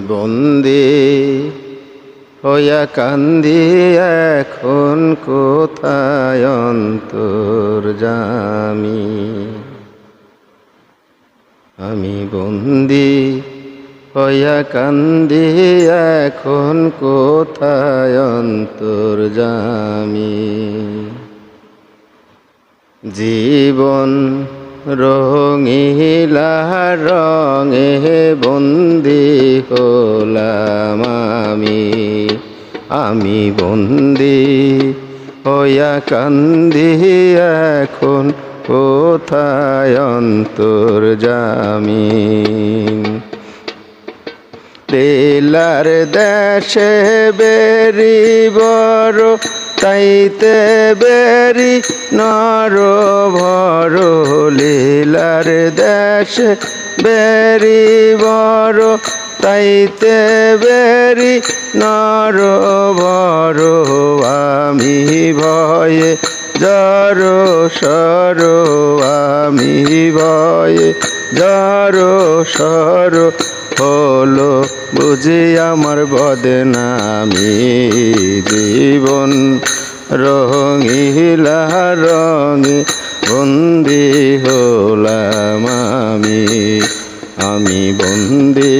বন্দি। হইয়া কান্দি এখন কোথায় অন্তর জামি আমি বন্দি, হইয়া কান্দি এখন কোথায় অন্তর জামি জীবন রঙিলা রঙে বন্দি হলাম আমি। আমি বন্দি হইয়া কান্দি এখন কোথায় অন্তর জামি লীলার দেশে বেরি বড় তাইতে বেরি নর ভর লীলার দেশে বেরি বড় তাইতে বেরি নর ভর আমি ভয়ে জর সর, আমি ভয়ে জর সর। হলো বুঝি আমার বদনামি জীবন। রঙিলা রঙে বন্দি হলাম আমি। আমি বন্দি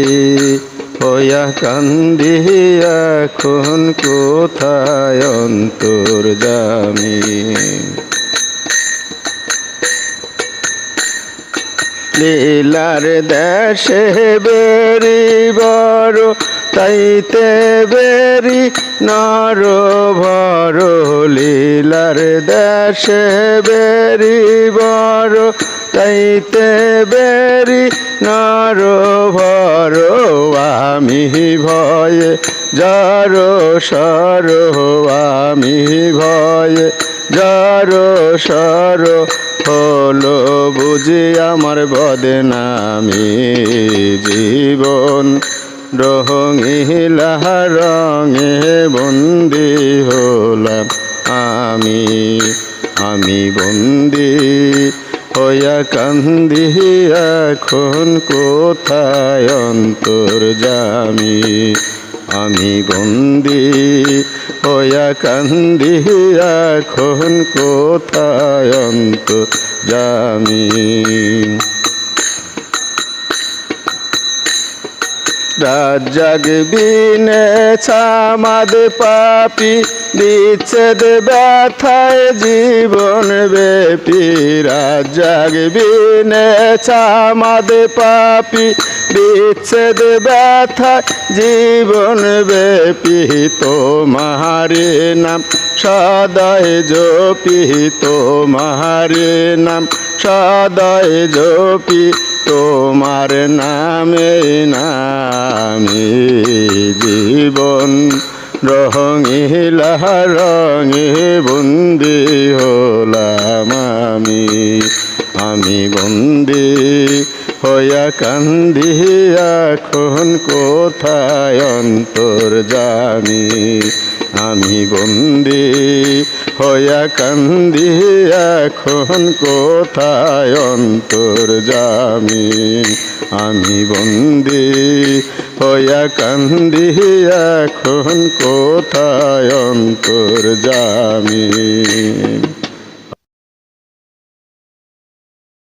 হইয়া কান্দি, এখন কোথায় অন্তর লীলার দেশে বেরি বড়, তাইতে বেরি নর ভর। লীলার দেশে বেরি বড়, তাইতে বেরি নর ভর। আমি ভয়ে জর সর, আমি ভয়ে জর সর। আমার বদনামি জীবন, রঙিলা রঙে বন্দি হলাম আমি। আমি বন্দি হইয়া কান্দি এখন কোথায় অন্তর জামি আমি বন্দি, হইয়া কান্দি, এখন কোথায় অন্ত জামি রাজাগ বিনে ছামাদ পাপি, বিচ্ছেদ ব্যথায় জীবন ব্যাপী। রাজাগ বিনে ছামাদ পাপি বিচ্ছেদ ব্যথা জীবন ব্যাপী তোমারে নাম। সদয় জপি তোমারে নাম। সদয় জপি তোমার নামে নামে জীবন। রঙিলা রঙে বন্দি হলাম আমি। আমি বন্দি হইয়া কান্দি এখন কোথায় অন্তর জানি? আমি বন্দি হইয়া কান্দি এখন কোথায় অন্তর জামি আমি বন্দি হইয়া কান্দি এখন কোথায় অন্তর জামি